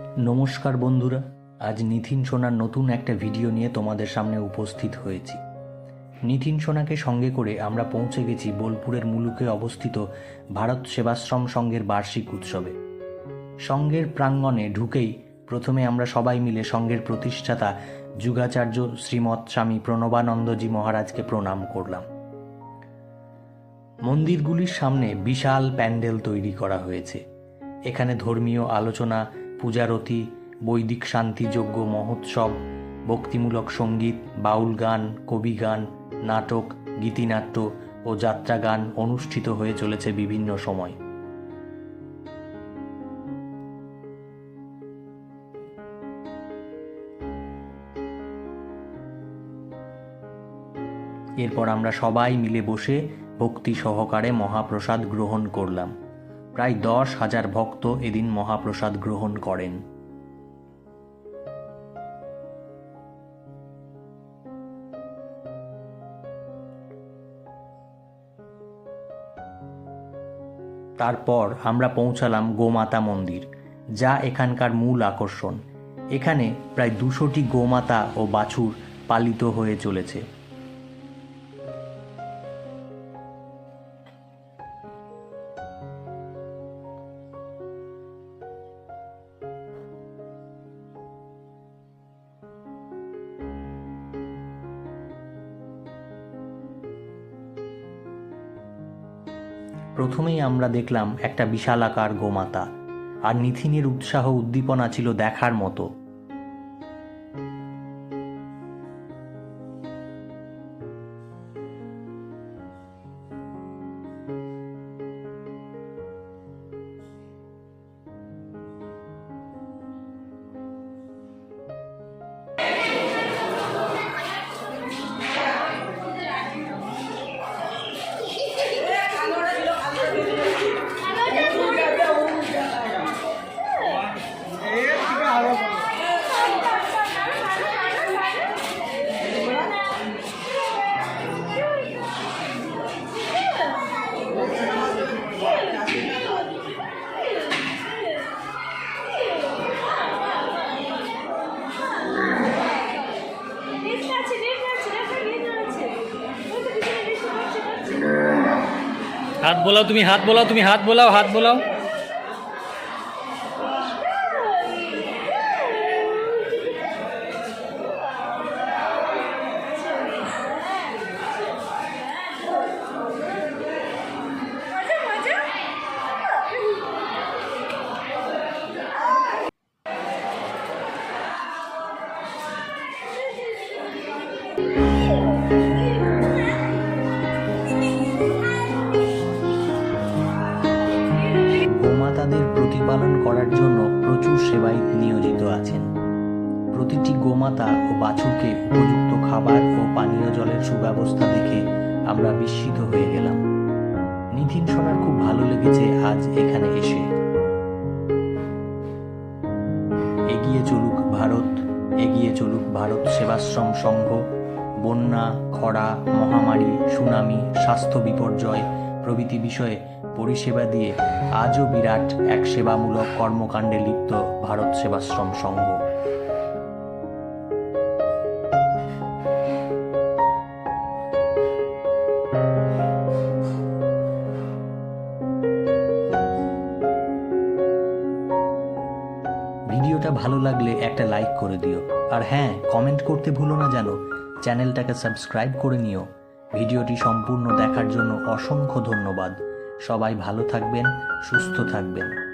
নমস্কার বন্ধুরা, আজ নিথিন সোনার নতুন একটা ভিডিও নিয়ে তোমাদের সামনে উপস্থিত হয়েছি। নিথিন সোনাকে সঙ্গে করে আমরা পৌঁছে গেছি বোলপুরের মুলুকে অবস্থিত ভারত সেবাশ্রম সংঘের বার্ষিক উৎসবে। সংঘের প্রাঙ্গণে ঢুকেই প্রথমে আমরা সবাই মিলে সংঘের প্রতিষ্ঠাতা যুগাচার্য শ্রীমৎ স্বামী প্রণবানন্দজি মহারাজকে প্রণাম করলাম। মন্দিরগুলির সামনে বিশাল প্যান্ডেল তৈরি করা হয়েছে। এখানে ধর্মীয় আলোচনা পূজারতি বৈদিক শান্তিযজ্ঞ মহোৎসব, ভক্তিমূলক সংগীত, বাউল গান, কবি গান, নাটক, গীতিনাট্য ও যাত্রা গান অনুষ্ঠিত হয়ে চলেছে বিভিন্ন সময়। এরপর আমরা সবাই মিলে বসে ভক্তি সহকারে মহাপ্রসাদ গ্রহণ করলাম। প্রায় দশ হাজার ভক্ত এদিন মহাপ্রসাদ গ্রহণ করেন। তারপর আমরা পৌঁছালাম গোমাতা মন্দির, যা এখানকার মূল আকর্ষণ। এখানে প্রায় দুশোটি গোমাতা ও বাছুর পালিত হয়ে চলেছে। প্রথমেই আমরা দেখলাম একটা বিশালাকার গোমাতা আর নিথিনের উৎসাহ উদ্দীপনা ছিল দেখার মতো। হাত বোলাও তুমি হাত বোলাও তুমি হাত বোলাও হাত বোলাও। আছেন। প্রতিটি গোমাতা ও বাছুরকে উপযুক্ত খাবার ও পানীয় জলের সুব্যবস্থা দেখে আমরা বিস্মিত হয়ে গেলাম। নিথিন সোনার খুব ভালো লেগেছে আজ এখানে এসে। এগিয়ে চলুক ভারত, এগিয়ে চলুক ভারত সেবাশ্রম সংঘ। বন্যা, খরা, মহামারী, সুনামি, স্বাস্থ্য বিপর্যয় প্রভৃতি বিষয়ে পরিষেবা দিয়ে আজও বিরাট এক সেবামূলক কর্মকাণ্ডে লিপ্ত। ভারত সেবাশ্রম সংঘ। ভিডিওটা ভালো লাগলে একটা লাইক করে দিও। আর হ্যাঁ কমেন্ট করতে ভুলো না যেন চ্যানেলটাকে সাবস্ক্রাইব করে নিও। ভিডিওটি সম্পূর্ণ দেখার জন্য অসংখ্য ধন্যবাদ। সবাই ভালো থাকবেন, সুস্থ থাকবেন।